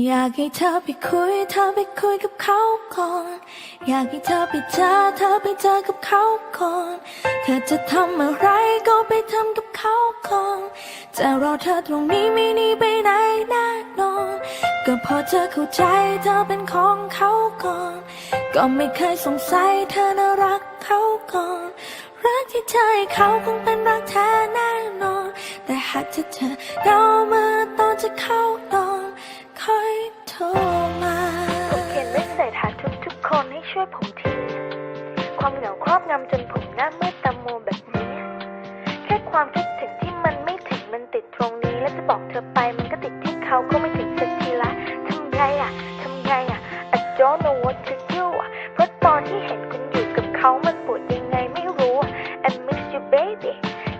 อยากให้เธอไปคุย เธอไปคุยกับเขาก่อน อยากให้เธอไปเจอ เธอไปเจอกับเขาก่อน เธอจะทำอะไรก็ไปทำกับเขาก่อนจะรอเธอตรงนี้ไม่หนีไปไหนแน่นอนก็พอเธอเข้าใจเธอเป็นของเขาก่อน ก็ไม่เคยสงสัยเธอน่ารักเขาก่อน รักที่เธอให้เขาคงเป็นรักแท้แน่นอน แต่หากเธอเธอเดามาตอนจะเข้านอน ความคิดถึงที่มันไม่ถึงมันติดตรงนี้ แล้วจะบอกเธอไปมันก็ติดที่เขาก็ไม่ถึงสักทีละทำไงอะทำไงอะ I don't know what to do เพราะตอนที่เห็นคุณอยู่กับเขามันปวดยังไงไม่รู้ I miss you baby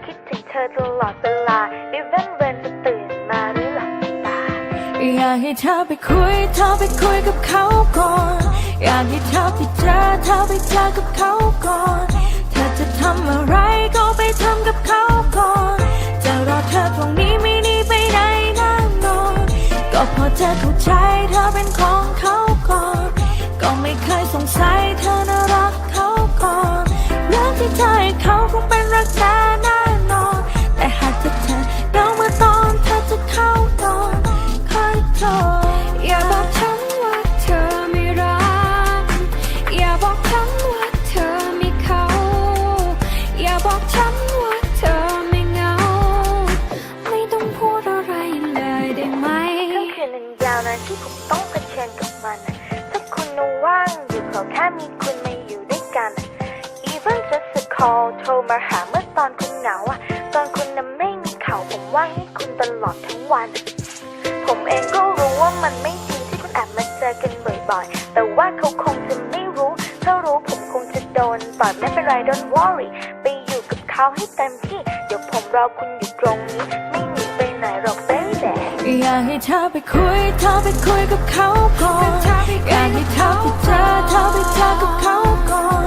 คิดถึงเธอตลอดเวลา even when จะตื่นมาหรือหลับตาอยากให้เธอไปคุยเธอไปคุยกับเขาก่อนอยากให้เธอไปเจอเธอไปเจอกับเขาก่อน เธอจะทำอะไร อเธอตรงนี้ไม่หนีไปไหนแน่นอนก็พอเธอเข้าใจเธอเป็นของเขาก่อน ก็ไม่เคยสงสัยเธอน่ารักเขาก่อนรักที่เธอให้เขาคงเป็นรักแท้านที่ผมต้องเผชิญกับมัน ถ้าคุณว่างอยู่ขอแค่มีคุณมาอยู่ด้วยกัน even just a call โทรมาหาเมื่อตอนคุณเหงาอะตอนคุณน่ะไม่มีเขาผมว่างให้คุณตลอดทั้งวัน ผมเองก็รู้ว่ามันไม่จริงที่คุณแอบมาเจอกันบ่อยๆ แต่ว่าเขาคงจะไม่รู้ ถ้ารู้ผมคงจะโดนต่อยไม่เป็นไร don't worry ไปอยู่กับเขาให้เต็มที่ เดี๋ยวผมรอคุณอยู่ตรงนี้ อยากให้เธอไปคุยเธอไปคุยกับเขาก่อนอยากให้เธอไปเจอเธอไปเจอกับเขาก่อน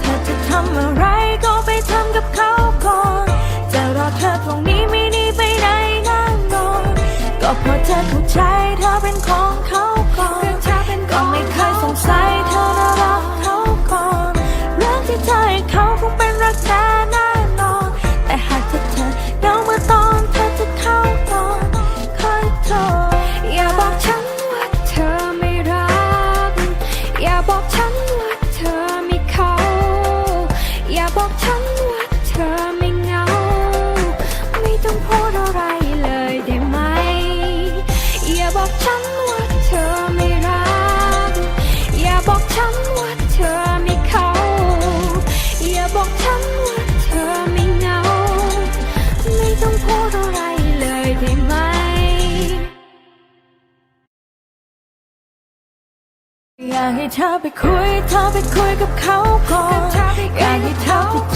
เธอจะทำอะไรก็ไปทำกับเขาก่อนจะรอเธอตรงนี้ไม่หนีไปไหนแน่นอนก็เพราะเธอเข้าใจเธอเป็นของเขาก่อนก็ไม่เคยสงสัยเธอน่ารักเขาก่อนเรักที่เธอให้เขาคงเป็นรักแท้ อยากให้เธอไปคุย เธอไปคุยกับเขาก่อนอยากให้เธอไป